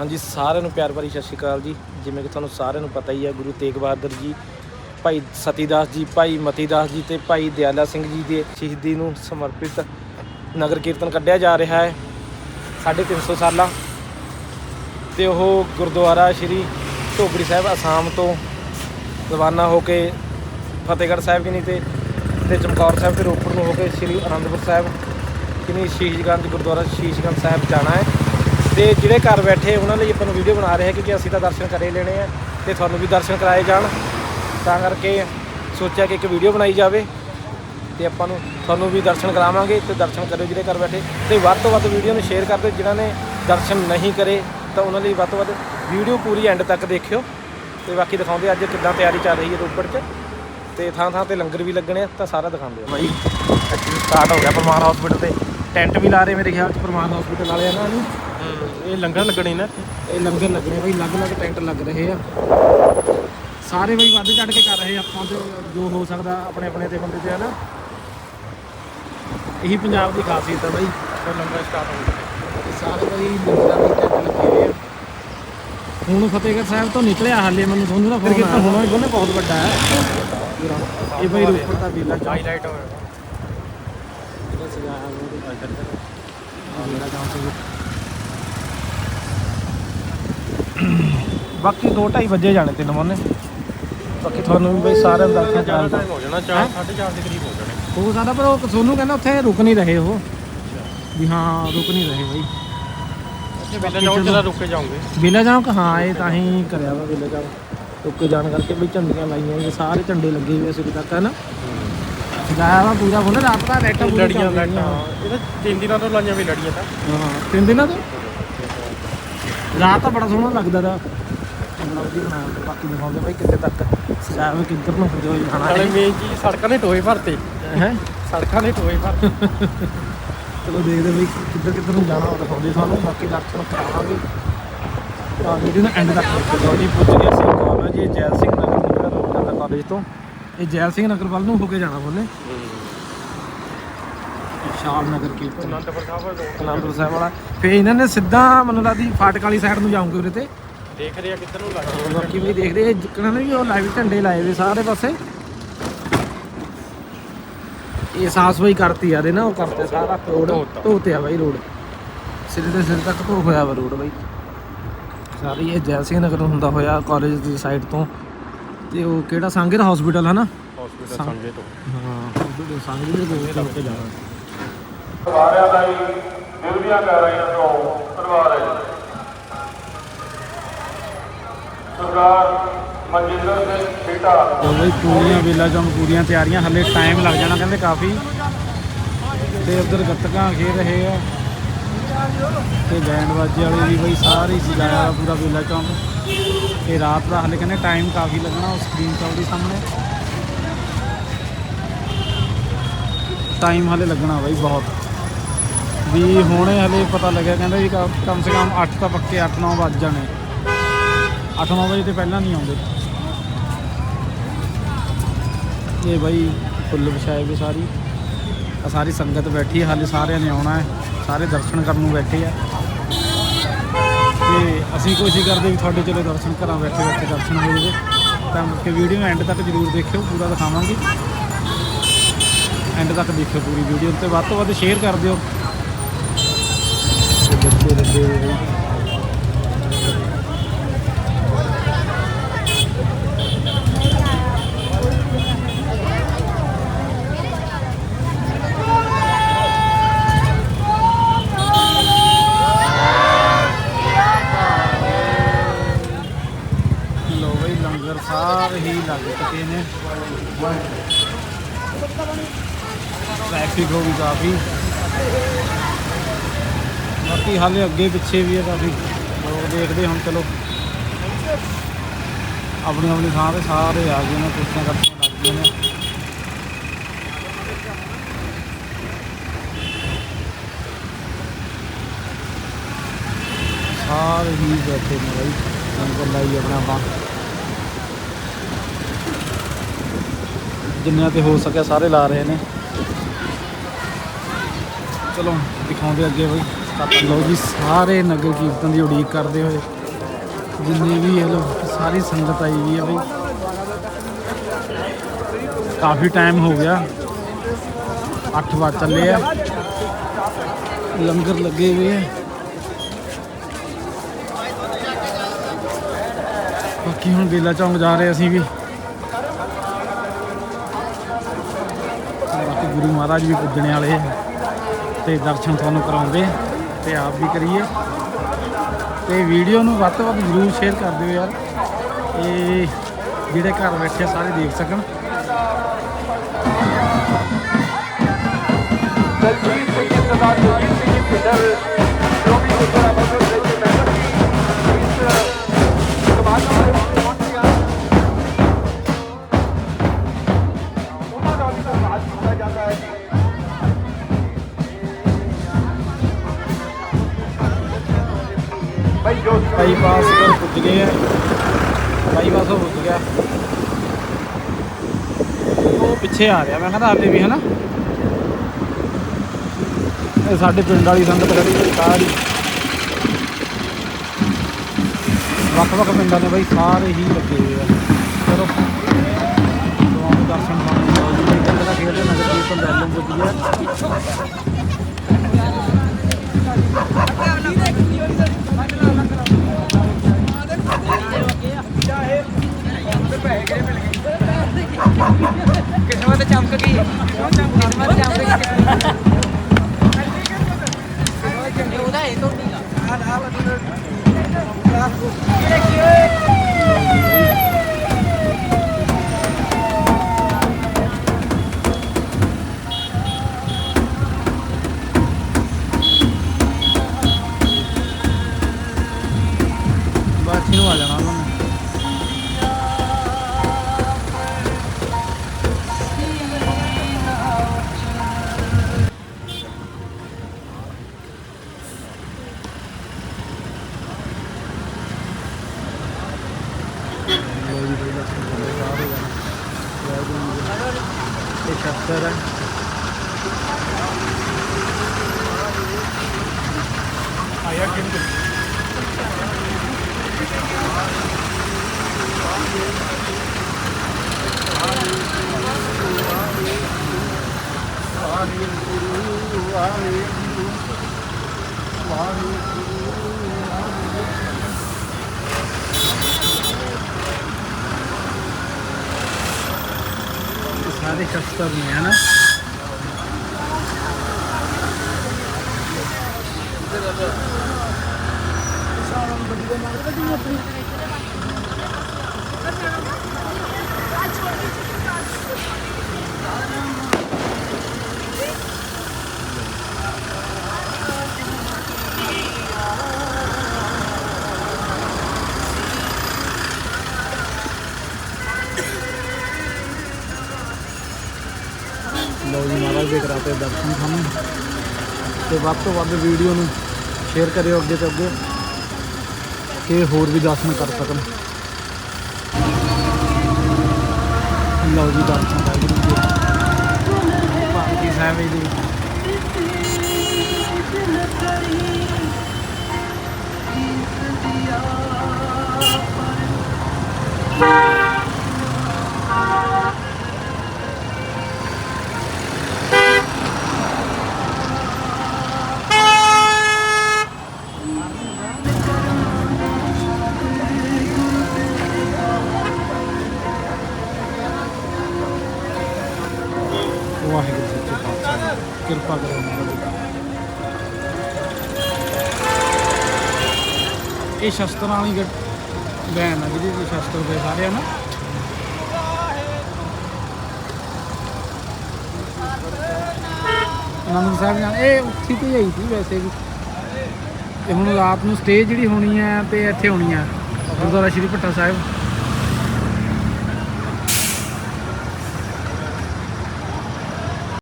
ਹਾਂਜੀ, ਸਾਰਿਆਂ ਨੂੰ ਪਿਆਰ ਭਰੀ ਸਤਿ ਸ਼੍ਰੀ ਅਕਾਲ ਜੀ। ਜਿਵੇਂ ਕਿ ਤੁਹਾਨੂੰ ਸਾਰਿਆਂ ਨੂੰ ਪਤਾ ਹੀ ਹੈ ਗੁਰੂ ਤੇਗ ਬਹਾਦਰ ਜੀ, ਭਾਈ ਸਤੀਦਾਸ ਜੀ, ਭਾਈ ਮਤੀਦਾਸ ਜੀ ਤੇ ਭਾਈ ਦਿਆਲਾ ਸਿੰਘ ਜੀ ਦੇ ਸ਼ਹੀਦੀ ਨੂੰ ਸਮਰਪਿਤ ਨਗਰ ਕੀਰਤਨ ਕੱਢਿਆ ਜਾ ਰਿਹਾ ਹੈ। 350 ਸਾਲਾਂ ਤੇ ਉਹ ਗੁਰਦੁਆਰਾ ਸ਼੍ਰੀ ਢੋਗਰੀ ਸਾਹਿਬ ਅਸਾਮ ਤੋਂ ਰਵਾਨਾ ਹੋ ਕੇ ਫਤਿਹਗੜ੍ਹ ਸਾਹਿਬ ਕਿਨੀ ਤੇ ਤੇ ਚਮਕੌਰ ਸਾਹਿਬ ਤੇ ਰੋਪੜ ਨੂੰ ਹੋ ਕੇ ਸ਼੍ਰੀ ਅਨੰਦਪੁਰ ਸਾਹਿਬ ਕਿਨੀ ਸ਼ੀਸ਼ਗੰਜ ਗੁਰਦੁਆਰਾ ਸ਼ੀਸ਼ਗੰਜ ਸਾਹਿਬ ਜਾਣਾ ਹੈ। ਤੇ ਜਿਹੜੇ ਘਰ ਬੈਠੇ ਉਹਨਾਂ ਲਈ ਆਪਾਂ ਨੂੰ ਵੀਡੀਓ ਬਣਾ ਰਹੇ ਹਾਂ ਕਿਉਂਕਿ ਅਸੀਂ ਤਾਂ ਦਰਸ਼ਨ ਕਰੇ ਲੈਣੇ ਆ ਤੇ ਤੁਹਾਨੂੰ ਵੀ ਦਰਸ਼ਨ ਕਰਾਏ ਜਾਣ। ਤਾਂ ਕਰਕੇ ਸੋਚਿਆ ਕਿ ਇੱਕ ਵੀਡੀਓ ਬਣਾਈ ਜਾਵੇ ਤੇ ਆਪਾਂ ਨੂੰ ਤੁਹਾਨੂੰ ਵੀ ਦਰਸ਼ਨ ਕਰਾਵਾਂਗੇ ਤੇ ਦਰਸ਼ਨ ਕਰਿਓ ਜਿਹੜੇ ਘਰ ਬੈਠੇ। ਤੇ ਵੱਧ ਤੋਂ ਵੱਧ ਵੀਡੀਓ ਨੂੰ ਸ਼ੇਅਰ ਕਰ ਦਿਓ। ਜਿਨ੍ਹਾਂ ਨੇ ਦਰਸ਼ਨ ਨਹੀਂ ਕਰੇ ਤਾਂ ਉਹਨਾਂ ਲਈ ਵੱਧ ਤੋਂ ਵੱਧ ਵੀਡੀਓ ਪੂਰੀ ਐਂਡ ਤੱਕ ਦੇਖਿਓ। ਤੇ ਬਾਕੀ ਦਿਖਾਉਂਦੇ ਅੱਜ ਕਿੱਦਾਂ ਤਿਆਰੀ ਚੱਲ ਰਹੀ ਹੈ ਰੋਪੜ 'ਚ। ਤੇ ਥਾਂ ਥਾਂ ਤੇ ਲੰਗਰ ਵੀ ਲੱਗਣੇ ਆ, ਤਾਂ ਸਾਰਾ ਦਿਖਾਉਂਦੇ ਆ ਭਾਈ ਐਕਚੁਅਲੀ ਸਟਾਰਟ ਹੋ ਗਿਆ ਪਰਮਾਨ ਹਸਪੀਟਲ ਤੇ। ਟੈਂਟ ਵੀ ਲਾ ਰਹੇ ਮੇਰੇ ਖਿਆਲ 'ਚ ਪਰਮਾਨ ਹਸਪੀਟਲ ਵਾਲਿਆਂ ਨਾਲ ਨਹੀਂ ਇਹ ਲੰਗਰ ਲੱਗਣੀ ਨਾ? ਇਹ ਲੰਗਰ ਲੱਗਣੇ ਬਈ ਅਲੱਗ-ਅਲੱਗ ਟੈਂਟ ਲੱਗ ਰਹੇ ਆ। ਸਾਰੇ ਬਈ ਵੱਧ ਚੜ ਕੇ ਕਰ ਰਹੇ ਆ ਆਪਾਂ ਤੇ ਜੋ ਹੋ ਸਕਦਾ ਆਪਣੇ ਆਪਣੇ ਤੇ ਬੰਦੇ ਤੇ ਹਨਾ? ਇਹੀ ਪੰਜਾਬ ਦੀ ਖਾਸੀਅਤ ਹੈ ਬਈ। ਫਿਰ ਲੰਗਰ ਸਟਾਰਟ ਹੋ ਗਿਆ। ਸਾਰੇ ਬਈ ਲੰਗਰਾਂ ਦੇ ਟੈਂਟ ਲੱਗੇ ਹੋਏ ਆ। ਹੁਣ ਫਤਿਹਗੜ੍ਹ ਸਾਹਿਬ ਤੋਂ ਨਿਕਲਿਆ ਹਾਲੇ ਮੈਨੂੰ ਤੁਹਾਨੂੰ ਦਾ ਫੋਨ ਆਇਆ ਹੁਣ ਇਹਨੇ ਬਹੁਤ ਵੱਡਾ ਹੈ। ਇਹ ਬਈ ਰੋਪੜ ਦਾ ਚੌਂਕ ਹਾਈਲਾਈਟ ਹੋਇਆ। ਜਿਹੜਾ ਸਜਾਇਆ ਹੋਇਆ ਉਹਦੇ ਆ ਬੇਲਾ ਚੌਂਕ ਤੇ ਬਾਕੀ 2:30 ਵਜੇ ਜਾਣੇ ਤਿੰਨ ਮੋਨੇ। ਬਾਕੀ ਤੁਹਾਨੂੰ ਵੀ ਬਈ ਸਾਰਿਆਂ ਦਾ ਦਰਸ਼ਨ ਟਾਈਮ ਹੋ ਜਾਣਾ 4 4:30 ਦੇ ਕਰੀਬ ਹੋ? ਜਾਣੇ ਹੋ ਸਕਦਾ ਪਰ ਉਹ ਸੋਨੂੰ ਕਹਿੰਦਾ ਉੱਥੇ ਰੁਕ ਨਹੀਂ ਰਹੇ ਉਹ। ਵੀ ਹਾਂ ਰੁਕ ਨਹੀਂ ਰਹੇ ਬਈ। ਅੱਛਾ ਬੇਲਾ ਜਾਓ ਜਰਾ ਰੁਕ ਕੇ ਜਾਓਗੇ? ਬੇਲਾ ਜਾਮ ਹਾਂ ਇਹ ਤਾਂ ਹੀ ਕਰਿਆ ਵਾ ਬੇਲਾ ਜਾਮ ਰੁਕ ਕੇ ਜਾਣ ਕਰਕੇ ਬਈ ਝੰਡੀਆਂ ਲਾਈਆਂ ਹੋਈਆਂ ਸਾਰੇ ਝੰਡੇ ਲੱਗੇ ਹੋਏ ਸੀ ਤੱਕ ਹੈ ਨਾ ਸਜਾਇਆ ਵਾ ਪੂਰਾ ਬੋਲੇ ਰਾਤ ਦਾ ਲਾਈਟਾਂ ਪੂਰੀਆਂ ਲੜੀਆਂ। ਲਾਈਟਾਂ। ਇਹ ਤਾਂ ਤਿੰਨ ਦਿਨਾਂ ਤੋਂ ਲਾਈਆਂ ਵੀ ਲੜੀਆਂ ਤਾਂ। ਹਾਂ ਤਿੰਨ ਦਿਨਾਂ ਤੋਂ? ਰਾਤ ਤਾਂ ਬੜਾ ਸੋਹਣਾ ਲੱਗਦਾ ਦਾ ਬਣਾ ਬਾਕੀ ਦਿਖਾਉਂਦੇ ਬਈ ਕਿੱਥੇ ਤੱਕ। ਸਜਾਇਆ ਵਾ ਕਿੱਧਰ ਨੂੰ ਜੋ ਜਾਣਾ ਨਾਲੇ ਮੇਨ ਚੀਜ਼ ਸੜਕਾਂ ਦੇ ਟੋਏ ਭਰਤੇ। ਹੈ? ਸੜਕਾਂ ਦੇ ਟੋਏ ਭਰਤੇ। ਚਲੋ ਦੇਖਦੇ ਬਈ ਕਿੱਧਰ ਕਿੱਧਰ ਨੂੰ ਜਾਣਾ ਉਹ ਦਿਖਾਉਂਦੇ ਤੁਹਾਨੂੰ ਬਾਕੀ ਦਰਸ਼ਨ ਕਰਾਵਾਂਗੇ। ਤਾਂ ਵੀਡੀਓ ਨੂੰ ਐਂਡ ਤੱਕ ਦੇਖੋ ਜੀ ਪੁੱਜ ਗਏ ਅਸੀਂ ਕਾਲਜ ਇਹ ਜੈਲ ਸਿੰਘ ਨਗਰ ਨੂੰ ਕਾਲਜ ਤੋਂ। ਇਹ ਜੈਲ ਸਿੰਘ ਨਗਰ ਵੱਲ ਨੂੰ ਹੋ ਕੇ ਜਾਣਾ ਬੋਲੇ ਸ਼ਾਮ ਨਗਰ ਕੀਰਤਨ। ਅਨੰਦਪੁਰ ਸਾਹਿਬ ਰੋਡ ਅਨੰਦਪੁਰ ਸਾਹਿਬ ਵਾਲਾ। ਫੇ ਇਹਨਾਂ ਨੇ ਸਿੱਧਾ ਮੈਨੂੰ ਲੱਗਦੀ ਫਾਟਕ ਵਾਲੀ ਸਾਈਡ ਨੂੰ ਜਾਉਂਗੇ ਉਰੇ ਤੇ। ਦੇਖ ਰਹੇ ਆ ਕਿੱਧਰ ਨੂੰ ਲੱਗਦਾ। ਬਾਕੀ ਵੀ ਦੇਖਦੇ ਇਹ ਜਿੱਕਣਾ ਨੇ ਵੀ ਉਹ ਲਾਈਵ ਝੰਡੇ ਲਾਏ ਵੇ ਸਾਰੇ ਪਾਸੇ। ਇਹ ਸਾਫ਼ ਸਫ਼ਾਈ ਕਰਤੀ ਯਾਰ ਇਹ ਨਾ ਉਹ ਕਰਤੇ ਸਾਰਾ ਰੋਡ ਧੋਤਾ। ਆ ਬਾਈ ਰੋਡ ਸਿਰੇ ਤੇ ਸਿਰ ਤੱਕ ਧੋ ਹੋਇਆ ਵਾ ਰੋਡ ਬਾਈ। ਸਾਰੀ ਇਹ ਜੈਲ ਸਿੰਘ ਨਗਰ ਹੁੰਦਾ ਹੋਇਆ ਕਾਲਜ ਦੀ ਸਾਈਡ ਤੋਂ। ਤੇ ਉਹ ਕਿਹੜਾ ਸੰਗਰ ਹਸਪੀਟਲ ਹੈ ਨਾ? ਹਸਪੀਟਲ ਸੰਗ- ਸੰਗੇ ਤੋਂ। ਹਾਂ ਹਸਪੀਟਲ ਸੰਗਰ ਦੇ ਕੋਲ ਤੋਂ ਕੇ ਜਾਣਾ ਸਾਰਿਆਂ ਦਾ ਹੀ ਦਿਲ ਦੀਆਂ ਗਹਿਰਾਈਆਂ ਤੋਂ ਧੰਨਵਾਦ ਹੈ ਸਰਦਾਰ ਮਨਜਿੰਦਰ ਸਿੰਘ ਬੇਟਾ ਉਹ ਪੂਰੀਆਂ ਵੇਲਾ ਜਮ ਪੂਰੀਆਂ ਤਿਆਰੀਆਂ, ਹੱਲੇ ਟਾਈਮ ਲੱਗ ਜਾਣਾ ਕਹਿੰਦੇ ਕਾਫੀ। ਤੇ ਉਧਰ ਗੱਤਕਾਂ ਖੇਡ ਰਹੇ ਆ। ਤੇ ਬੈਂਡ ਬਾਜੇ ਵਾਲੇ ਵੀ ਬਈ ਸਾਰੇ ਸਜਾਇਆ ਵਾ ਪੂਰਾ ਵੇਲਾ ਚੌਂਕ। ਤੇ ਰਾਤ ਦਾ ਹੱਲੇ ਕਹਿੰਦੇ ਟਾਈਮ ਕਾਫੀ ਲੱਗਣਾ ਉਹ ਸਕਰੀਨ ਚੱਲਦੀ ਸਾਹਮਣੇ। ਟਾਈਮ ਹੱਲੇ ਲੱਗਣਾ ਬਈ ਬਹੁਤ। ਵੀ ਹੁਣੇ ਹਲੇ ਪਤਾ ਲੱਗਿਆ, ਕਹਿੰਦੇ ਵੀ ਕ- ਕਮ ਸੇ ਕਮ 8 ਤਾਂ ਪੱਕੇ 8-9 ਵੱਜ ਜਾਣੇ। 8-9 ਵਜੇ ਤੇ ਪਹਿਲਾਂ ਨਹੀਂ ਆਉਂਦੇ। ਇਹ ਬਾਈ ਫੁੱਲ ਵਿਛਾਏ ਵੀ ਸਾਰੀ। ਆ ਸਾਰੀ ਸੰਗਤ ਬੈਠੀ ਹੈ ਹਾਲੇ ਸਾਰਿਆਂ ਨੇ ਆਉਣਾ ਹੈ। ਸਾਰੇ ਦਰਸ਼ਨ ਕਰਨ ਨੂੰ ਬੈਠੇ ਆ। ਤੇ ਅਸੀਂ ਕੋਸ਼ਿਸ਼ ਕਰਦੇ ਵੀ ਤੁਹਾਡੇ ਚਲੋ ਦਰਸ਼ਨ ਘਰਾਂ ਬੈਠੇ ਬੈਠੇ ਦਰਸ਼ਨ ਹੋ ਜਾਵੇ। ਤਾਂ ਕਿ ਵੀਡੀਓ ਐਂਡ ਤੱਕ ਜਰੂਰ ਦੇਖਿਓ, ਪੂਰਾ ਦਿਖਾਵਾਂਗੇ। ਐਂਡ ਤੱਕ ਦੇਖਿਓ ਪੂਰੀ ਵੀਡੀਓ ਤੇ ਵੱਧ ਤੋਂ ਵੱਧ ਸ਼ੇਅਰ ਕਰ ਦਿਓ। ਬੱਚੇ ਲੱਗੇ ਹੋਏ ਬਈ। ਲੋ ਲੰਗਰ ਸਾਰੇ ਹੀ ਲੱਗ ਚੁੱਕੇ ਨੇ ਟ੍ਰੈਫਿਕ ਹੋ ਗਈ ਕਾਫੀ ਬਾਕੀ ਹਾਲੇ ਅੱਗੇ ਪਿੱਛੇ ਵੀ ਹੈ ਕਾਫੀ। ਲੋਕ ਦੇਖਦੇ ਹੁਣ ਚਲੋ। ਆਪਣੀ ਆਪਣੀ ਥਾਂ ਤੇ ਸਾਰੇ ਆ ਗਏ ਨੇ, ਕੁਰਸੀਆਂ ਕਰਸੀਆਂ ਲੱਗ ਗਈਆਂ ਨੇ। ਸਾਰੇ ਹੀ ਬੈਠੇ ਨੇ ਬਾਈ ਲੰਗਰ ਲਾਈ ਆਪਣਾ ਆਪਾਂ। ਜਿੰਨਿਆਂ ਤੇ ਹੋ ਸਕਿਆ ਸਾਰੇ ਲਾ ਰਹੇ ਨੇ। ਚਲੋ, ਦਿਖਾਉਂਦੇ ਅੱਗੇ ਬਾਈ। ਲੋ ਜੀ, ਸਾਰੇ ਨਗਰ ਕੀਰਤਨ ਦੀ ਉਡੀਕ ਕਰਦੇ ਹੋਏ ਜਿੰਨੇ ਵੀ ਇਹ ਲੋ ਸਾਰੀ ਸੰਗਤ ਆਈ ਹੋਈ ਹੈ ਬਈ। ਕਾਫੀ ਟਾਈਮ ਹੋ ਗਿਆ। 8 ਵਜ ਚੱਲੇ ਆ। ਲੰਗਰ ਲੱਗੇ ਹੋਏ ਆ। ਬਾਕੀ ਹੁਣ ਬੇਲਾ ਚੌਂਕ ਜਾ ਰਹੇ ਅਸੀਂ ਵੀ। ਬਾਕੀ ਗੁਰੂ ਮਹਾਰਾਜ ਵੀ ਪੁੱਜਣੇ ਵਾਲੇ ਆ ਤੇ ਦਰਸ਼ਨ ਤੁਹਾਨੂੰ ਕਰਾਉਂਦੇ ਤੇ ਆਪ ਵੀ ਕਰੀਏ। ਤੇ ਵੀਡੀਓ ਨੂੰ ਵੱਧ ਤੋਂ ਵੱਧ ਜ਼ਰੂਰ ਸ਼ੇਅਰ ਕਰ ਦਿਓ ਯਾਰ। ਇਹ ਜਿਹੜੇ ਘਰ ਬੈਠੇ ਸਾਰੇ ਦੇਖ ਸਕਣ। ਦਲਜੀਤ ਸਿੰਘ ਸਰਦਾਰ ਦਲਜੀਤ ਸਿੰਘ ਪਿੰਡਰ ਜੋ ਵੀ ਬਾਈਪਾਸ ਹੋ ਗਿਆ। ਉਹ ਪਿੱਛੇ ਆ ਰਿਹਾ। ਮੈਂ ਕਹਿੰਦਾ ਹਾਲੇ ਵੀ, ਹਨਾ? ਇਹ ਸਾਡੇ ਪਿੰਡ ਵਾਲੀ ਸੰਗਤ ਖੜੀ ਸਾਰੀ ਵੱਖ ਵੱਖ ਪਿੰਡਾਂ ਦੇ ਬਈ ਸਾਰੇ ਹੀ ਲੱਗੇ ਹੋਏ ਆ। ਚਲੋ। ਕਿਸਮਤ ਚਮਕ ਗਈ ਉਹਦਾ ਇਹ ਸ਼ਸਤਰ ਸਾਰੇ ਸ਼ਸਤਰ ਨੇ ਹੈ ਨਾ ਲਓ ਜੀ ਮਹਾਰਾਜ ਦੇ ਕਰਾਤੇ ਦਰਸ਼ਨ ਸਾਨੂੰ ਤੇ ਵੱਧ ਤੋਂ ਵੱਧ ਵੀਡੀਓ ਨੂੰ ਸ਼ੇਅਰ ਕਰਿਓ ਅੱਗੇ ਤੋਂ ਅੱਗੇ, ਕਿ ਹੋਰ ਵੀ ਦਰਸ਼ਨ ਕਰ ਸਕਣ। ਲਓ ਜੀ ਦਰਸ਼ਨ ਵਾਹਿਗੁਰੂ ਜੀ। ਪਾਲਕੀ ਸਾਹਿਬ ਜੀ। ਕਿਰਪਾ ਕਰੋ ਇਹ ਸ਼ਸਤਰਾਂ ਵਾਲੀ ਗੱਡ- ਵੈਨ ਆ ਜਿਹਦੇ ਵਿੱਚ ਸ਼ਸਤਰ ਪਏ ਸਾਰੇ ਆ ਨਾ। ਸਾਹਿਬ ਜਾਣ ਇਹ ਉੱਥੇ ਤੇ ਆਈ ਸੀ ਵੈਸੇ ਵੀ। ਤੇ ਹੁਣ ਰਾਤ ਨੂੰ ਸਟੇ ਜਿਹੜੀ ਹੋਣੀ ਹੈ ਤੇ ਇੱਥੇ ਹੋਣੀ ਹੈ ਗੁਰਦੁਆਰਾ ਸ਼੍ਰੀ ਭੱਟਾ ਸਾਹਿਬ।